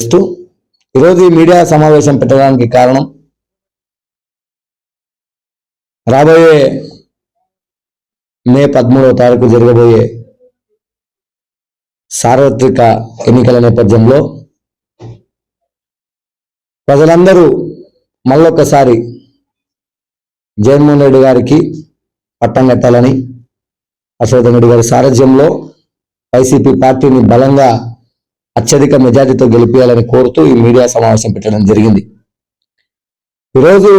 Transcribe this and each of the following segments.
చేస్తూ ఈరోజు ఈ మీడియా సమావేశం పెట్టడానికి కారణం రాబోయే మే పదమూడవ తారీఖు జరగబోయే సార్వత్రిక ఎన్నికల నేపథ్యంలో ప్రజలందరూ మళ్ళొక్కసారి జగన్మోహన్ రెడ్డి గారికి పట్టం కట్టాలని అశోక్ రెడ్డి గారి సారథ్యంలో వైసీపీ పార్టీని బలంగా అత్యధిక మెజార్టీతో గెలిపించాలని కోరుతూ ఈ మీడియా సమావేశం పెట్టడం జరిగింది. ఈరోజు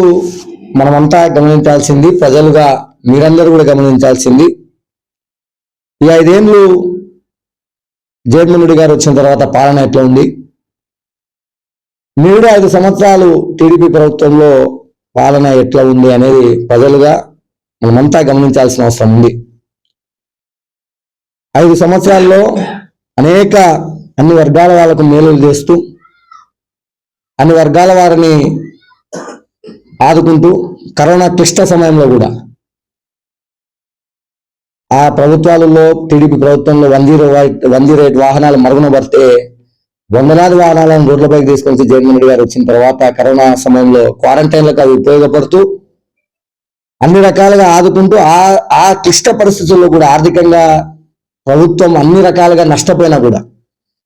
మనమంతా గమనించాల్సింది ప్రజలుగా మీరందరూ కూడా గమనించాల్సింది ఈ ఐదేళ్ళు జగన్మోహన్ రెడ్డి గారు వచ్చిన తర్వాత పాలన ఎట్లా ఉంది? మీరు ఐదు సంవత్సరాలు టీడీపీ ప్రభుత్వంలో పాలన ఎట్లా ఉంది అనేది ప్రజలుగా మనమంతా గమనించాల్సిన అవసరం ఉంది. ఐదు సంవత్సరాల్లో అనేక అన్ని వర్గాల వాళ్ళకు మేలులు చేస్తూ అన్ని వర్గాల వారిని ఆదుకుంటూ కరోనా క్లిష్ట సమయంలో కూడా ఆ ప్రభుత్వాలలో టీడీపీ ప్రభుత్వంలో one zero one zero eight వాహనాలు మరుగున పడితే వందలాది వాహనాలను రోడ్లపైకి తీసుకొచ్చి జగన్మోహన్ రెడ్డి గారు వచ్చిన తర్వాత కరోనా సమయంలో క్వారంటైన్లకు అవి ఉపయోగపడుతూ అన్ని రకాలుగా ఆదుకుంటూ ఆ ఆ క్లిష్ట పరిస్థితుల్లో కూడా ఆర్థికంగా ప్రభుత్వం అన్ని రకాలుగా నష్టపోయినా కూడా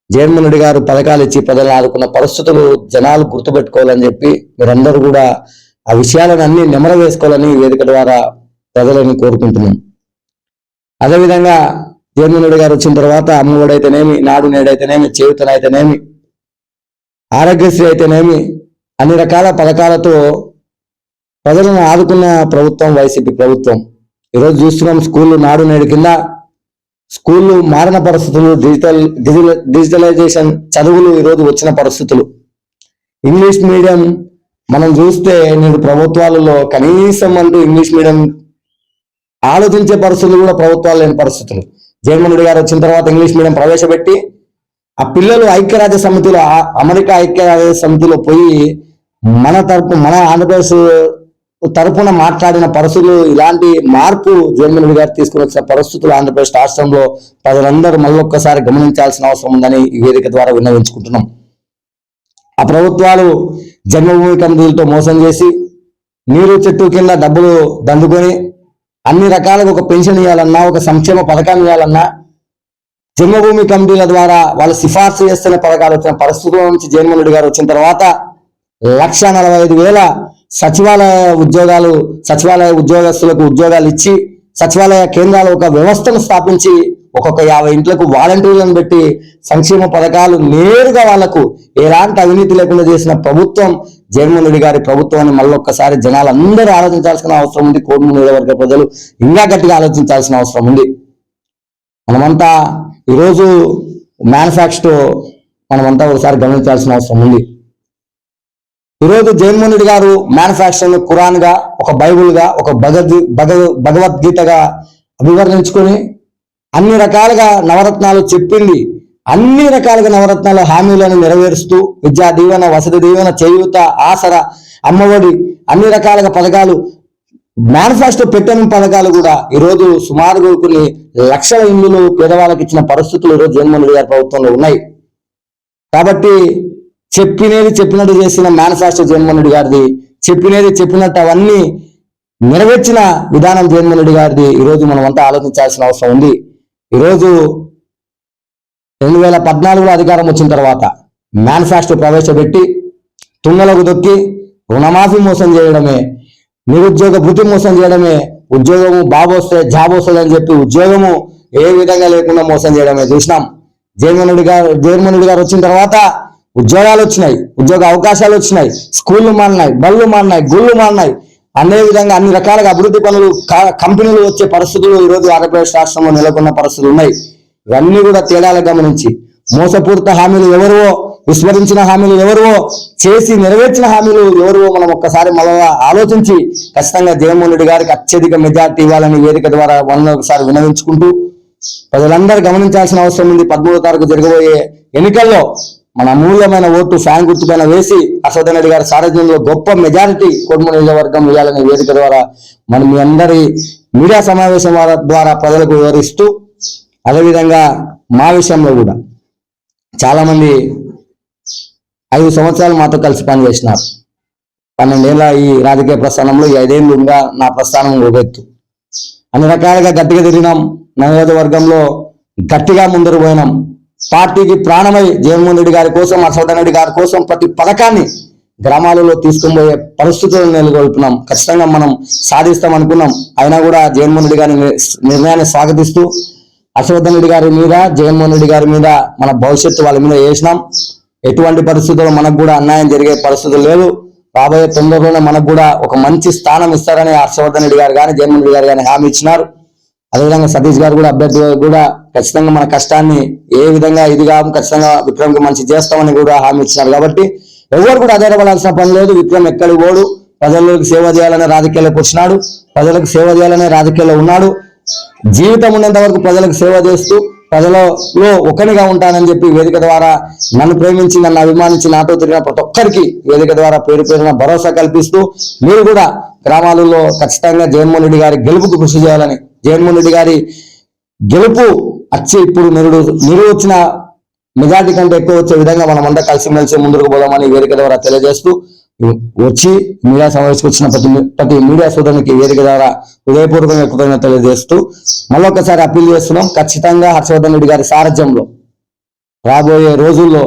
జగన్మోహన్ గారు పథకాలు ఇచ్చి ప్రజలను ఆదుకున్న పరిస్థితులు జనాలు గుర్తుపెట్టుకోవాలని చెప్పి మీరందరూ కూడా ఆ విషయాలను అన్ని నిమర వేసుకోవాలని వేదిక ద్వారా ప్రజలని కోరుకుంటున్నాం. అదేవిధంగా జగన్మోహన్ గారు వచ్చిన తర్వాత అమ్మఒడైతేనేమి నాడు నేడైతేనేమి చేయుతనైతేనేమి ఆరోగ్యశ్రీ అయితేనేమి అన్ని రకాల పథకాలతో ప్రజలను ఆదుకున్న ప్రభుత్వం వైసీపీ ప్రభుత్వం. ఈరోజు చూస్తున్నాం స్కూళ్ళు నాడు నేడు కింద స్కూళ్ళు మారిన పరిస్థితులు డిజిటల్ డిజిటల్ డిజిటలైజేషన్ చదువులు ఈరోజు వచ్చిన పరిస్థితులు. ఇంగ్లీష్ మీడియం మనం చూస్తే నేడు ప్రభుత్వాలలో కనీసం అంటూ ఇంగ్లీష్ మీడియం ఆలోచించే పరిస్థితులు కూడా ప్రభుత్వాలు లేని పరిస్థితులు. జగన్మోహన్ గారు వచ్చిన తర్వాత ఇంగ్లీష్ మీడియం ప్రవేశపెట్టి ఆ పిల్లలు ఐక్యరాజ్య సమితిలో అమెరికా ఐక్యరాజ్య సమితిలో పోయి మన తరపు మన ఆంధ్రప్రదేశ్ తరపున మాట్లాడిన పరిస్థితులు ఇలాంటి మార్పు జగన్మోహన్ గారు తీసుకుని వచ్చిన పరిస్థితులు ఆంధ్రప్రదేశ్ రాష్ట్రంలో ప్రజలందరూ మళ్ళొక్కసారి గమనించాల్సిన అవసరం ఉందని ఈ వేదిక ద్వారా విన్నవించుకుంటున్నాం. ఆ ప్రభుత్వాలు జన్మభూమి కమిటీలతో మోసం చేసి నీరు చెట్టు కింద డబ్బులు దండుకొని అన్ని రకాలుగా ఒక పెన్షన్ ఇవ్వాలన్నా ఒక సంక్షేమ పథకాన్ని ఇవ్వాలన్నా జన్మభూమి కమిటీల ద్వారా వాళ్ళు సిఫార్సు చేస్తున్న పథకాలు వచ్చిన పరిస్థితుల నుంచి జగన్మోహన్ రెడ్డి గారు వచ్చిన తర్వాత లక్ష నలభై ఐదు వేల సచివాలయ ఉద్యోగాలు సచివాలయ ఉద్యోగస్తులకు ఉద్యోగాలు ఇచ్చి సచివాలయ కేంద్రాలు ఒక వ్యవస్థను స్థాపించి ఒక్కొక్క యాభై ఇంట్లకు వాలంటీర్లను పెట్టి సంక్షేమ పథకాలు నేరుగా వాళ్ళకు ఎలాంటి అవినీతి లేకుండా చేసిన ప్రభుత్వం జగన్మోహన్ రెడ్డి గారి ప్రభుత్వాన్ని మళ్ళొక్కసారి జనాలు అందరూ ఆలోచించాల్సిన అవసరం ఉంది. కోటి నియోజకవర్గ ప్రజలు ఇంకా గట్టిగా ఆలోచించాల్సిన అవసరం ఉంది. మనమంతా ఈరోజు మ్యానుఫ్యాక్చర్ మనమంతా ఒకసారి గమనించాల్సిన అవసరం ఉంది. ఈరోజు జగన్మోహన్ గారు మ్యానుఫ్యాక్చరింగ్ ఖురాన్గా ఒక బైబుల్గా ఒక భగవద్ భగ- భగవద్గీతగా అభివర్ణించుకొని అన్ని రకాలుగా నవరత్నాలు చెప్పింది. అన్ని రకాలుగా నవరత్నాల హామీలను నెరవేరుస్తూ విద్యా దీవెన వసతి దీవెన చేయూత ఆసర అమ్మఒడి అన్ని రకాలుగా పథకాలు మేనిఫెస్టో పెట్టని పథకాలు కూడా ఈరోజు సుమారుగా కొన్ని లక్షల ఇండ్లు పేదవాళ్ళకి ఇచ్చిన పరిస్థితులు ఈరోజు జగన్మోహన్ రెడ్డి గారి ప్రభుత్వంలో ఉన్నాయి. కాబట్టి చెప్పినది చెప్పినట్టు చేసిన మేనిఫెస్టో జగన్మోహన్ రెడ్డి గారిది చెప్పినది చెప్పినట్టు అవన్నీ నెరవేర్చిన విధానం జగన్మోహన్ రెడ్డి గారిది ఈరోజు మనం అంతా ఆలోచించాల్సిన అవసరం ఉంది. ఈరోజు రెండు వేల పద్నాలుగులో అధికారం వచ్చిన తర్వాత మేనిఫెస్టో ప్రవేశపెట్టి తుంగలకు దొక్కి రుణమాఫీ మోసం చేయడమే నిరుద్యోగ భృతి మోసం చేయడమే ఉద్యోగము బాబు వస్తే జాబ్ వస్తుంది అని చెప్పి ఉద్యోగము ఏ విధంగా లేకుండా మోసం చేయడమే చూసినాం. జగన్మోహన్ రెడ్డి గారు జగన్మోహన్ రెడ్డి గారు వచ్చిన తర్వాత ఉద్యోగాలు వచ్చినాయి ఉద్యోగ అవకాశాలు వచ్చినాయి స్కూళ్ళు మారినాయి బళ్ళు మారినాయి గుళ్ళు మారినాయి. అనే విధంగా అన్ని రకాలుగా అభివృద్ధి పనులు కంపెనీలు వచ్చే పరిస్థితులు ఈరోజు ఆంధ్రప్రదేశ్ రాష్ట్రంలో నెలకొన్న పరిస్థితులు ఉన్నాయి. ఇవన్నీ కూడా తేడాలు గమనించి మోసపూరిత హామీలు ఎవరువో విస్మరించిన హామీలు ఎవరువో చేసి నెరవేర్చిన హామీలు ఎవరో మనం ఒక్కసారి మళ్ళా ఆలోచించి ఖచ్చితంగా జగన్మోహన్ రెడ్డి గారికి అత్యధిక మెజార్టీ ఇవ్వాలని వేదిక ద్వారా వన్ ఒకసారి వినవించుకుంటూ ప్రజలందరూ గమనించాల్సిన అవసరం ఉంది. పదమూడో తారీఖు జరగబోయే ఎన్నికల్లో మన అమూల్యమైన ఓటు ఫ్యాన్ గుర్తుపైన వేసి హర్షవర్ధన్ రెడ్డి గారి సారథ్యంలో గొప్ప మెజారిటీ కుటుంబ నియోజకవర్గం వేయాలనే వేదిక ద్వారా మనం మీ అందరి మీడియా సమావేశం ద్వారా ప్రజలకు వివరిస్తూ అదేవిధంగా మా విషయంలో కూడా చాలా మంది ఐదు సంవత్సరాలు మాతో కలిసి పనిచేసినారు. పన్నెండేళ్ళ ఈ రాజకీయ ప్రస్థానంలో ఈ ఐదేళ్ళుగా నా ప్రస్థానం ఒక అన్ని రకాలుగా గట్టిగా తిరిగినాం. నియోజకవర్గంలో గట్టిగా ముందరు పోయినాం. పార్టీకి ప్రాణమై జగన్మోహన్ రెడ్డి గారి కోసం హర్షవర్ధన్ రెడ్డి గారి కోసం ప్రతి పథకాన్ని గ్రామాలలో తీసుకుపోయే పరిస్థితులను నెలకొల్పినాం. ఖచ్చితంగా మనం సాధిస్తాం అనుకున్నాం అయినా కూడా జగన్మోహన్ రెడ్డి గారి నిర్ణయాన్ని స్వాగతిస్తూ హర్షవర్ధన్ రెడ్డి గారి మీద జగన్మోహన్ రెడ్డి గారి మీద మన భవిష్యత్తు వాళ్ళ మీద వేసినాం. ఎటువంటి పరిస్థితుల్లో మనకు కూడా అన్యాయం జరిగే పరిస్థితులు లేదు రాబోయే తొందరలోనే మనకు కూడా ఒక మంచి స్థానం ఇస్తారని హర్షవర్ధన్ రెడ్డి గారు కానీ జగన్మోహన్ రెడ్డి గారు కానీ హామీ ఇచ్చినారు. అదేవిధంగా సతీష్ గారు కూడా అభ్యర్థి కూడా ఖచ్చితంగా మన కష్టాన్ని ఏ విధంగా ఇది ఇదిగా ఖచ్చితంగా విక్రమ్కి మంచి చేస్తామని కూడా హామీ ఇచ్చినారు కాబట్టి ఎవరు కూడా అధైర్యపడాల్సిన పని లేదు. విక్రమ్ ఎక్కడికి పోడు? ప్రజలకు సేవ చేయాలనే రాజకీయాలకు వచ్చినాడు. ప్రజలకు సేవ చేయాలనే రాజకీయాల్లో ఉన్నాడు. జీవితం ఉన్నంత వరకు ప్రజలకు సేవ చేస్తూ ప్రజలలో ఒకనిగా ఉంటానని చెప్పి వేదిక ద్వారా నన్ను ప్రేమించి నన్ను అభిమానించి నాతో తిరిగిన ప్రతి ఒక్కరికి వేదిక ద్వారా పేరు పేరున భరోసా కల్పిస్తూ మీరు కూడా గ్రామాలలో ఖచ్చితంగా జగన్మోహన్ రెడ్డి గారి గెలుపుకు కృషి చేయాలని జగన్మోహన్ రెడ్డి గారి గెలుపు వచ్చి ఇప్పుడు నిరుడు మీరు వచ్చిన మెజార్టీ కంటే ఎక్కువ వచ్చే విధంగా మనం అంతా కలిసిమెలిసి ముందుకు పోదామని వేదిక ద్వారా తెలియజేస్తూ వచ్చి మీడియా సమావేశకు వచ్చిన ప్రతి ప్రతి మీడియా సోదరునికి వేదిక ద్వారా హృదయపూర్వకంగా కృతజ్ఞత తెలియజేస్తూ మళ్ళొకసారి అప్పీల్ చేస్తున్నాం. ఖచ్చితంగా హర్షవర్ధన్ రెడ్డి గారి సారథ్యంలో రాబోయే రోజుల్లో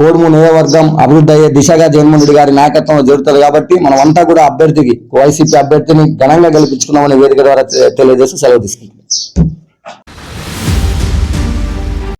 కోడుము నియోజకవర్గం అభివృద్ధి అయ్యే దిశగా జగన్మోహన్ రెడ్డి గారి నాయకత్వంలో జరుగుతుంది కాబట్టి మనం అంతా కూడా అభ్యర్థికి వైసీపీ అభ్యర్థిని ఘనంగా గెలిపించుకున్నామని వేదిక ద్వారా తెలియజేసి తెలియజేస్తూ సెలవు తీసుకుంటున్నాం.